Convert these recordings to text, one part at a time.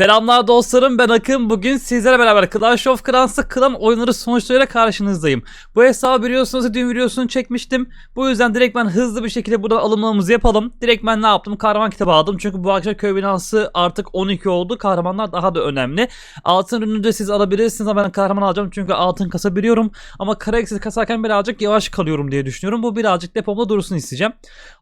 Selamlar dostlarım ben Akın. Bugün sizlerle beraber Clash of Clans'ta klan oyunları sonuçlarıyla karşınızdayım. Bu hesabı biliyorsunuz dün videosunu çekmiştim. Bu yüzden direkt ben hızlı bir şekilde buradan alımlarımızı yapalım. Direkt ben ne yaptım? Kahraman kitabı aldım. Çünkü bu akşam köy binası artık 12 oldu. Kahramanlar daha da önemli. Altın ürünü de siz alabilirsiniz ama ben kahraman alacağım çünkü altın kasabiliyorum. Ama kara eksiz kasarken birazcık yavaş kalıyorum diye düşünüyorum. Bu birazcık depomda dursun isteyeceğim.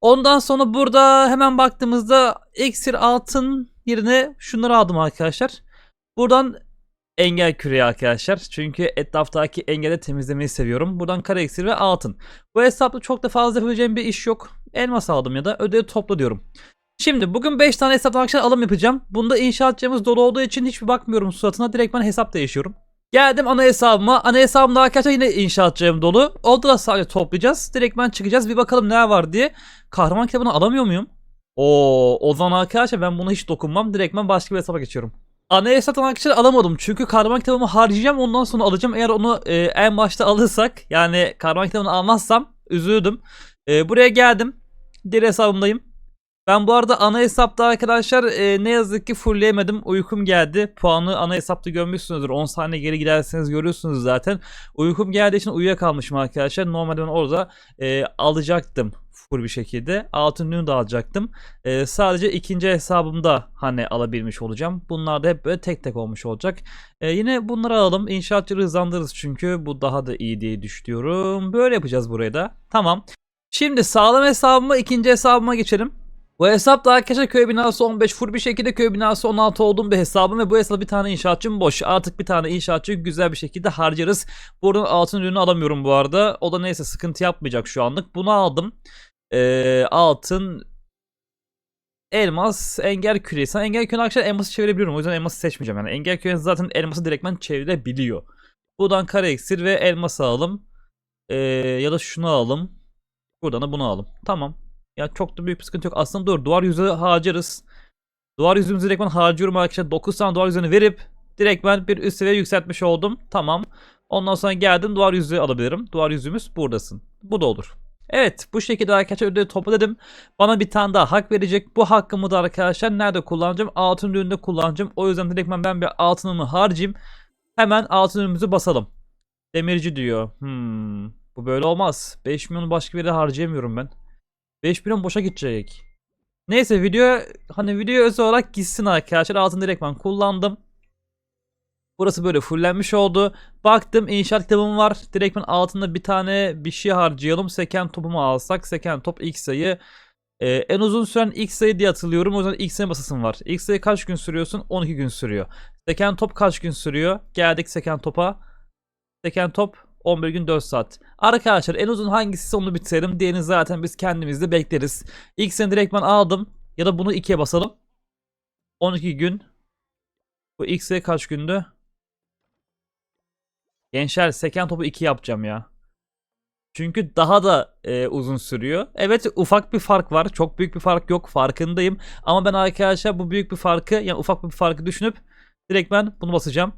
Ondan sonra burada hemen baktığımızda iksir altın yerine şunları aldım arkadaşlar. Buradan engel küreği arkadaşlar. Çünkü etraftaki engeli temizlemeyi seviyorum. Buradan kara iksir ve altın. Bu hesapta çok da fazla yapabileceğim bir iş yok. Elmas aldım ya da ödevi topla diyorum. Şimdi bugün 5 tane hesaptan arkadaşlar alım yapacağım. Bunda inşaatçımız dolu olduğu için hiçbir bakmıyorum suratına. Direkt ben hesap değişiyorum. Geldim ana hesabıma. Ana hesabımda arkadaşlar yine inşaatçım dolu. Orada da sadece toplayacağız. Direkt ben çıkacağız. Bir bakalım ne var diye. Kahraman kitabını alamıyor muyum? O zaman arkadaşlar ben buna hiç dokunmam. Direkt ben başka bir hesaba geçiyorum. Ana hesaptan arkadaşlar alamadım. Çünkü kahraman kitabımı harcayacağım. Ondan sonra alacağım. Eğer onu e, en başta alırsak yani kahraman kitabını almazsam üzüldüm. E, buraya geldim. Diğer hesabımdayım. Ben bu arada ana hesapta arkadaşlar e, ne yazık ki fullleyemedim. Uykum geldi. Puanı ana hesapta görmüşsünüzdür. 10 saniye geri giderseniz görüyorsunuz zaten. Uykum geldiği için uyuyakalmışım arkadaşlar. Normalde ben orada e, alacaktım full bir şekilde. Altın ürünü de alacaktım. E, sadece ikinci hesabımda hani alabilmiş olacağım. Bunlar da hep böyle tek tek olmuş olacak. E, yine bunları alalım. İnşaatçıları hızlandırırız çünkü bu daha da iyi diye düşünüyorum. Böyle yapacağız burayı da. Tamam. Şimdi sağlam hesabıma ikinci hesabıma geçelim. Bu hesapta arkadaşlar köy binası 15 full bir şekilde köy binası 16 olduğum bir hesabım ve bu hesapta bir tane inşaatçım boş. Artık bir tane inşaatçı güzel bir şekilde harcarız. Buradan altın ürünü alamıyorum bu arada. O da neyse sıkıntı yapmayacak şu anlık. Bunu aldım. Ee, altın elmas engel küreği. Sen engel küreğini arkadaşlar elması çevirebiliyorum. O yüzden elması seçmeyeceğim. Yani engel küreği zaten elması direktmen çevirebiliyor. Buradan kare iksir ve elması alalım. Ee, ya da şunu alalım. Buradan da bunu alalım. Tamam. Ya çok da büyük bir sıkıntı yok. Aslında dur duvar yüzü harcarız. Duvar yüzümüzü direkt ben harcıyorum arkadaşlar. 9 tane duvar yüzünü verip direkt ben bir üst seviye yükseltmiş oldum. Tamam. Ondan sonra geldim duvar yüzüğü alabilirim. Duvar yüzüğümüz buradasın. Bu da olur. Evet bu şekilde arkadaşlar ödevi topladım. Bana bir tane daha hak verecek. Bu hakkımı da arkadaşlar nerede kullanacağım? Altın üründe kullanacağım. O yüzden direkt ben bir altınımı harcayayım. Hemen altın ürünümüzü basalım. Demirci diyor. Hmm, bu böyle olmaz. 5 milyonu başka bir yere harcayamıyorum ben. 5 milyon boşa gidecek. Neyse video hani video özel olarak gitsin arkadaşlar. Altın direkt ben kullandım. Burası böyle fullenmiş oldu. Baktım inşaat kitabım var. Direkt ben altında bir tane bir şey harcayalım. Seken topumu alsak. Seken top ilk sayı. Ee, en uzun süren ilk sayı diye hatırlıyorum. O yüzden ilk sayı basasım var. İlk sayı kaç gün sürüyorsun? 12 gün sürüyor. Seken top kaç gün sürüyor? Geldik seken topa. Seken top 11 gün 4 saat. Arkadaşlar en uzun hangisi onu bitirelim. Diğerini zaten biz kendimiz de bekleriz. İlk sene direkt ben aldım. Ya da bunu 2'ye basalım. 12 gün. Bu ilk sayı kaç gündü? Gençler seken topu 2 yapacağım ya. Çünkü daha da e, uzun sürüyor. Evet ufak bir fark var. Çok büyük bir fark yok. Farkındayım. Ama ben arkadaşlar bu büyük bir farkı yani ufak bir farkı düşünüp direkt ben bunu basacağım.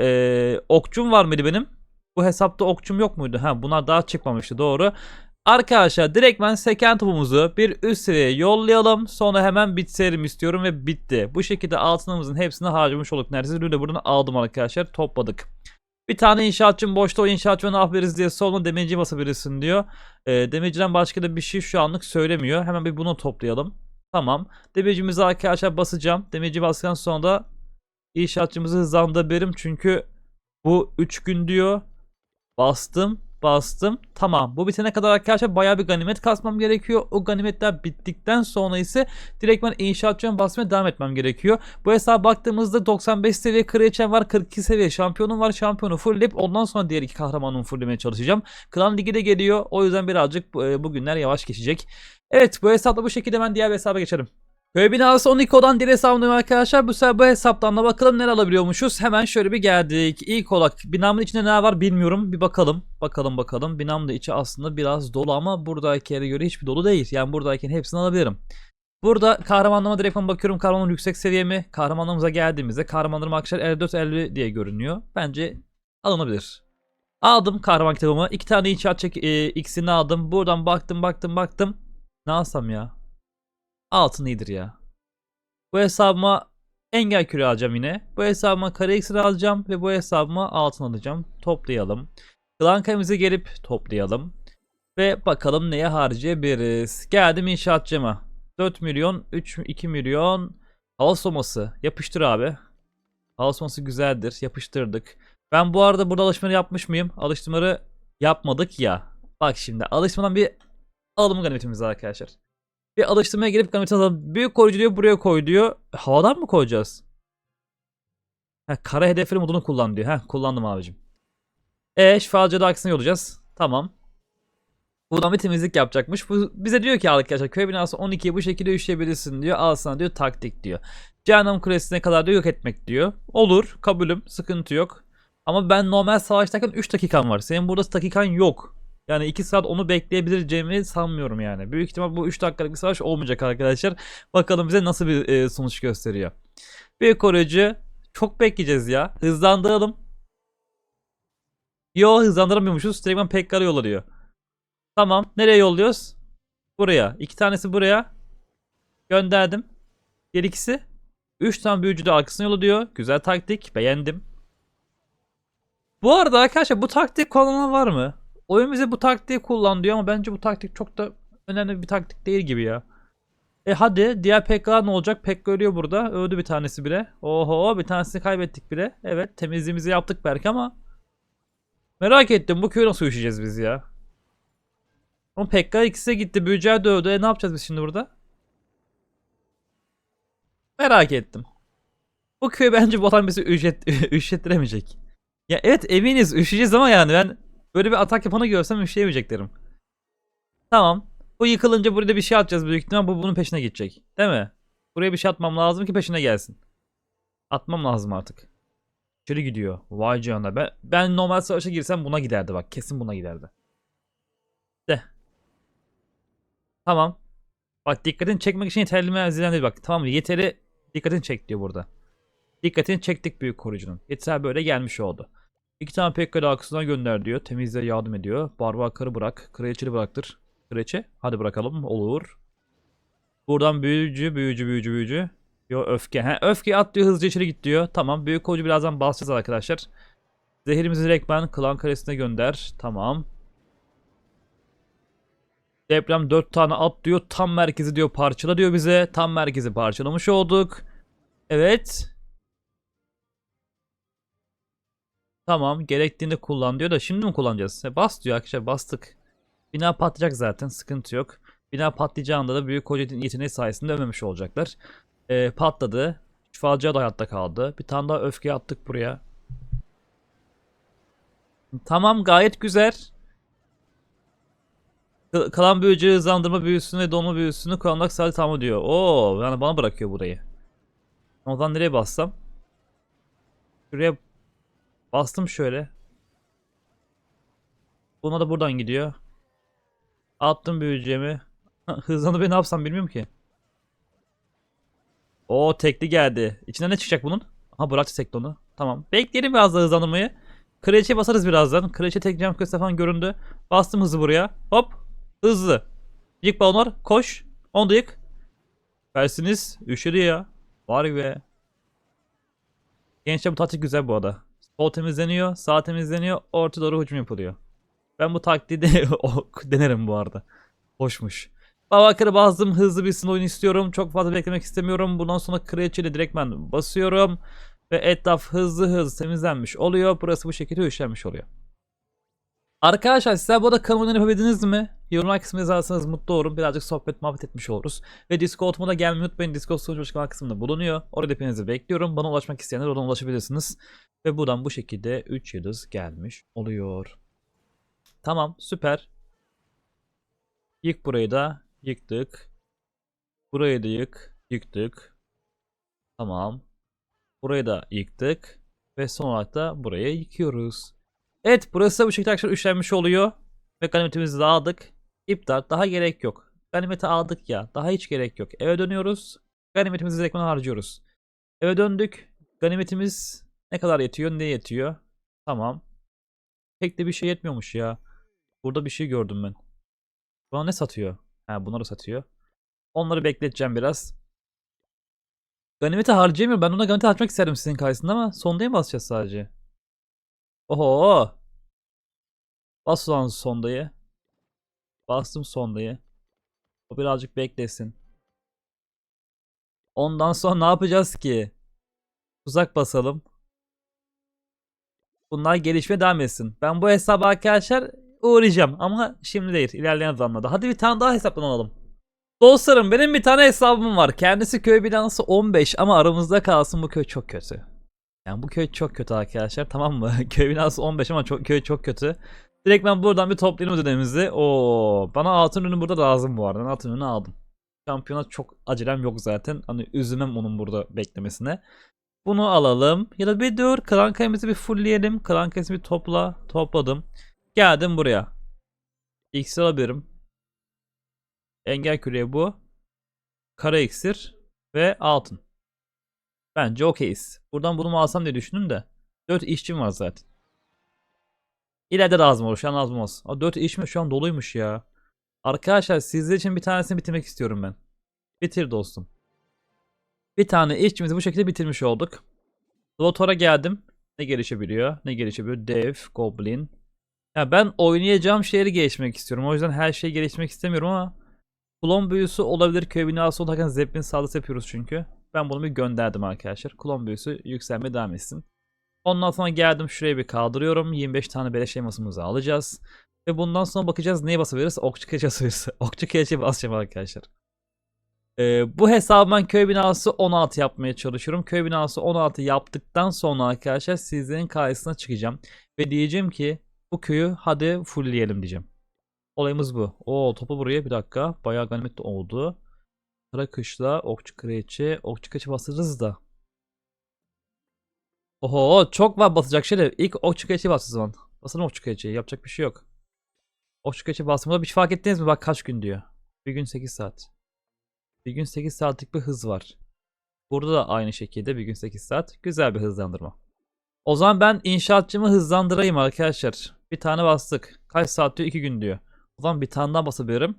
E, okçum var mıydı benim? Bu hesapta okçum yok muydu? Ha bunlar daha çıkmamıştı doğru. Arkadaşlar direkt ben seken topumuzu bir üst seviyeye yollayalım. Sonra hemen bitirelim istiyorum ve bitti. Bu şekilde altınımızın hepsini harcamış olduk. Neredeyse ürünü de buradan aldım arkadaşlar. Topladık. Bir tane inşaatçım boşta o inşaatçıya ne yapabiliriz diye sorma demirci basabilirsin diyor. E, demirciden başka da bir şey şu anlık söylemiyor. Hemen bir bunu toplayalım. Tamam. Demircimizi arkadaşlar basacağım. Demirci bastıktan sonra da inşaatçımızı hızlandırabilirim. Çünkü bu 3 gün diyor. Bastım. Bastım. Tamam. Bu bitene kadar arkadaşlar bayağı bir ganimet kasmam gerekiyor. O ganimetler bittikten sonra ise direkt ben inşaatçıya basmaya devam etmem gerekiyor. Bu hesaba baktığımızda 95 seviye kraliçem var. 42 seviye şampiyonum var. Şampiyonu fullleyip ondan sonra diğer iki kahramanımı fulllemeye çalışacağım. Klan ligi de geliyor. O yüzden birazcık e, bugünler yavaş geçecek. Evet bu hesapla bu şekilde ben diğer hesaba geçerim. Köy binası 12 olan diğer hesabındayım arkadaşlar. Bu sefer bu hesaptan da bakalım neler alabiliyormuşuz. Hemen şöyle bir geldik. İlk olarak binamın içinde ne var bilmiyorum. Bir bakalım. Bakalım bakalım. Binamın da içi aslında biraz dolu ama buradaki yere göre hiçbir dolu değil. Yani buradayken hepsini alabilirim. Burada kahramanlığıma direkt bakıyorum. Kahramanım yüksek seviye mi? Kahramanlığımıza geldiğimizde kahramanlarım arkadaşlar 54-50 diye görünüyor. Bence alınabilir. Aldım kahraman kitabımı. İki tane inşaat çek e, ikisini aldım. Buradan baktım baktım baktım. Ne alsam ya? Altın iyidir ya. Bu hesabıma Engel küre alacağım yine. Bu hesabıma kare iksir alacağım ve bu hesabıma altın alacağım. Toplayalım. Klan kalemize gelip toplayalım. Ve bakalım neye harcayabiliriz. Geldim inşaatçıma. 4 milyon, 3, 2 milyon. Hava soması. Yapıştır abi. Hava soması güzeldir. Yapıştırdık. Ben bu arada burada alışmaları yapmış mıyım? Alıştırmaları yapmadık ya. Bak şimdi alışmadan bir alalım ganimetimizi arkadaşlar. Bir alıştırmaya gelip alalım. Büyük koruyucu diyor buraya koy diyor. Havadan mı koyacağız? Ha, kara hedefleri modunu kullan diyor. Ha, kullandım abicim. E şifacıda aksine yollayacağız. Tamam. Buradan bir temizlik yapacakmış. Bu bize diyor ki arkadaşlar köy binası 12'yi bu şekilde üşüyebilirsin diyor. Al sana diyor taktik diyor. Cehennem kulesine kadar diyor yok etmek diyor. Olur kabulüm sıkıntı yok. Ama ben normal savaştayken 3 dakikam var. Senin burada dakikan yok. Yani 2 saat onu bekleyebileceğimi sanmıyorum yani. Büyük ihtimal bu 3 dakikalık bir savaş olmayacak arkadaşlar. Bakalım bize nasıl bir e, sonuç gösteriyor. Bir koruyucu çok bekleyeceğiz ya. Hızlandıralım. Yo hızlandıramıyormuşuz. Direktman Pekkar'a yolluyor. Tamam. Nereye yolluyoruz? Buraya. İki tanesi buraya. Gönderdim. Diğer ikisi. Üç tane büyücü de arkasına yolluyor. Güzel taktik. Beğendim. Bu arada arkadaşlar bu taktik kullanan var mı? Oyun bize bu taktiği kullan diyor ama bence bu taktik çok da önemli bir taktik değil gibi ya. E hadi diğer PK ne olacak? PK ölüyor burada. Öldü bir tanesi bile. Oho bir tanesini kaybettik bile. Evet temizliğimizi yaptık belki ama merak ettim bu köyü nasıl üşüyeceğiz biz ya. Ama PK ikisi gitti. Büyücüler de öldü. E ne yapacağız biz şimdi burada? Merak ettim. Bu köy bence bu adam bizi üşet, üşettiremeyecek. Ya evet eminiz üşüyeceğiz ama yani ben böyle bir atak yapanı görsem üşüyemeyeceklerim. Tamam. Bu yıkılınca buraya bir şey atacağız büyük ihtimal bu bunun peşine gidecek. Değil mi? Buraya bir şey atmam lazım ki peşine gelsin. Atmam lazım artık. İçeri gidiyor. Vay canına. Ben, ben normal savaşa girsem buna giderdi bak. Kesin buna giderdi. De. Tamam. Bak dikkatini çekmek için yeterli menzilen değil bak. Tamam yeteri dikkatini çek diyor burada. Dikkatini çektik büyük koruyucunun. Yeter böyle gelmiş oldu. İki tane Pekka da arkasına gönder diyor. Temizliğe yardım ediyor. Barbakarı bırak. Kraliçeli bıraktır. Kraliçe. Hadi bırakalım. Olur. Buradan büyücü, büyücü, büyücü, büyücü. Yo öfke. He, öfke at diyor hızlıca içeri git diyor. Tamam. Büyük koyucu birazdan basacağız arkadaşlar. Zehirimizi direkt ben klan karesine gönder. Tamam. Deprem 4 tane at diyor. Tam merkezi diyor parçala diyor bize. Tam merkezi parçalamış olduk. Evet. Tamam gerektiğinde kullan diyor da şimdi mi kullanacağız? E, bas diyor arkadaşlar bastık. Bina patlayacak zaten sıkıntı yok. Bina patlayacağında da büyük koca yeteneği sayesinde ölmemiş olacaklar. E, patladı. Şifacıya da hayatta kaldı. Bir tane daha öfke attık buraya. Tamam gayet güzel. Kalan büyücü hızlandırma büyüsünü ve donma büyüsünü kullanmak sadece tamam diyor. Oo yani bana bırakıyor burayı. O zaman nereye bassam? Şuraya bastım şöyle. Buna da buradan gidiyor. Attım büyücüğümü. Hızlandı ben ne yapsam bilmiyorum ki. O tekli geldi. İçinden ne çıkacak bunun? Aha bıraktı tekli onu. Tamam. Bekleyelim biraz daha hızlandırmayı. Kraliçe basarız birazdan. Kraliçe tek cam köşesi falan göründü. Bastım hızı buraya. Hop. Hızlı. Yık balonlar. Koş. Onu da yık. Versiniz. Üşüdü ya. Var be. Gençler bu taktik güzel bu arada. Sol temizleniyor. Sağ temizleniyor. Orta doğru hücum yapılıyor. Ben bu taktiği de denerim bu arada. Hoşmuş. Babakarı bastım. Hızlı bir oyun istiyorum. Çok fazla beklemek istemiyorum. Bundan sonra kraliçeyle direkt ben basıyorum. Ve etraf hızlı hızlı temizlenmiş oluyor. Burası bu şekilde üşenmiş oluyor. Arkadaşlar sizler bu arada kanalıma yapabildiniz mi? Yorumlar kısmına yazarsanız mutlu olurum. Birazcık sohbet muhabbet etmiş oluruz. Ve Discord'uma da gelmeyi unutmayın. Discord sunucu açıklama kısmında bulunuyor. Orada hepinizi bekliyorum. Bana ulaşmak isteyenler oradan ulaşabilirsiniz. Ve buradan bu şekilde 3 yıldız gelmiş oluyor. Tamam süper. Yık burayı da. Yıktık. Burayı da yık. Yıktık. Tamam. Burayı da yıktık. Ve son olarak da burayı yıkıyoruz. Evet burası da bu şekilde arkadaşlar üşenmiş oluyor. Ve ganimetimizi de aldık. İptal daha gerek yok. Ganimeti aldık ya daha hiç gerek yok. Eve dönüyoruz. Ganimetimizi direktmen harcıyoruz. Eve döndük. Ganimetimiz ne kadar yetiyor ne yetiyor. Tamam. Pek de bir şey yetmiyormuş ya. Burada bir şey gördüm ben. Bana ne satıyor? Ha bunları satıyor. Onları bekleteceğim biraz. Ganimeti harcayamıyorum. Ben ona ganimeti harcamak isterim sizin karşısında ama sondaya basacağız sadece? Oho. Bas ulan sondayı. Bastım sondayı. O birazcık beklesin. Ondan sonra ne yapacağız ki? Tuzak basalım. Bunlar gelişmeye devam etsin. Ben bu hesaba arkadaşlar uğrayacağım ama şimdi değil. ilerleyen zamanlarda. Hadi bir tane daha hesaptan alalım. Dostlarım benim bir tane hesabım var. Kendisi köy binası 15 ama aramızda kalsın bu köy çok kötü. Yani bu köy çok kötü arkadaşlar tamam mı? köy binası 15 ama çok, köy çok kötü. Direkt ben buradan bir toplayalım ödememizi. Oo, bana altın ürünü burada lazım bu arada. Ben altın ürünü aldım. Şampiyona çok acelem yok zaten. Hani üzülmem onun burada beklemesine. Bunu alalım. Ya da bir dur. Klan kayımızı bir fullleyelim. Klan kayımızı bir topla. Topladım. Geldim buraya. X alabilirim. Engel küreği bu. Kara iksir ve altın. Bence okeyiz. Buradan bunu mu alsam diye düşündüm de. 4 işçim var zaten. İleride lazım olur. Şu an lazım olmaz. 4 iş mi? Şu an doluymuş ya. Arkadaşlar sizler için bir tanesini bitirmek istiyorum ben. Bitir dostum. Bir tane işçimizi bu şekilde bitirmiş olduk. Lotor'a geldim. Ne gelişebiliyor? Ne gelişebiliyor? Dev, Goblin. Ya ben oynayacağım şeyleri gelişmek istiyorum. O yüzden her şeyi gelişmek istemiyorum ama Klon büyüsü olabilir. Köy binası olarak Zeppelin saldırısı yapıyoruz çünkü. Ben bunu bir gönderdim arkadaşlar. Klon büyüsü yükselmeye devam etsin. Ondan sonra geldim şuraya bir kaldırıyorum. 25 tane beleş elmasımızı alacağız. Ve bundan sonra bakacağız neye basabiliriz? Okçu keçi basabiliriz. Okçu keçi basacağım arkadaşlar. Ee, bu hesabı ben köy binası 16 yapmaya çalışıyorum. Köy binası 16 yaptıktan sonra arkadaşlar sizlerin karşısına çıkacağım. Ve diyeceğim ki bu köyü hadi fullleyelim diyeceğim. Olayımız bu. O topu buraya bir dakika. Bayağı ganimet oldu. Kara kışla okçu kraliçe. Okçu kraliçe basarız da. Oho çok var basacak şeyler. İlk okçu kraliçe bas o zaman. Basalım okçu kraliçeyi. Yapacak bir şey yok. Okçu kraliçe bastığımda bir şey fark ettiniz mi? Bak kaç gün diyor. Bir gün 8 saat. Bir gün 8 saatlik bir hız var. Burada da aynı şekilde bir gün 8 saat. Güzel bir hızlandırma. O zaman ben inşaatçımı hızlandırayım arkadaşlar. Bir tane bastık. Kaç saat diyor? 2 gün diyor. O zaman bir tane daha basabilirim.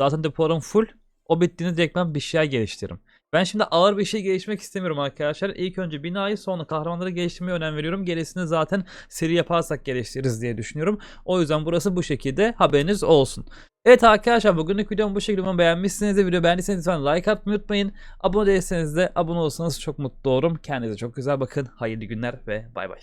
Zaten depolarım full. O bittiğinde direkt ben bir şey geliştiririm. Ben şimdi ağır bir şey gelişmek istemiyorum arkadaşlar. İlk önce binayı sonra kahramanları geliştirmeye önem veriyorum. Gerisini zaten seri yaparsak geliştiririz diye düşünüyorum. O yüzden burası bu şekilde haberiniz olsun. Evet arkadaşlar bugünlük videomu bu şekilde beğenmişsiniz de video beğendiyseniz lütfen like atmayı unutmayın. Abone değilseniz de abone olsanız çok mutlu olurum. Kendinize çok güzel bakın. Hayırlı günler ve bay bay.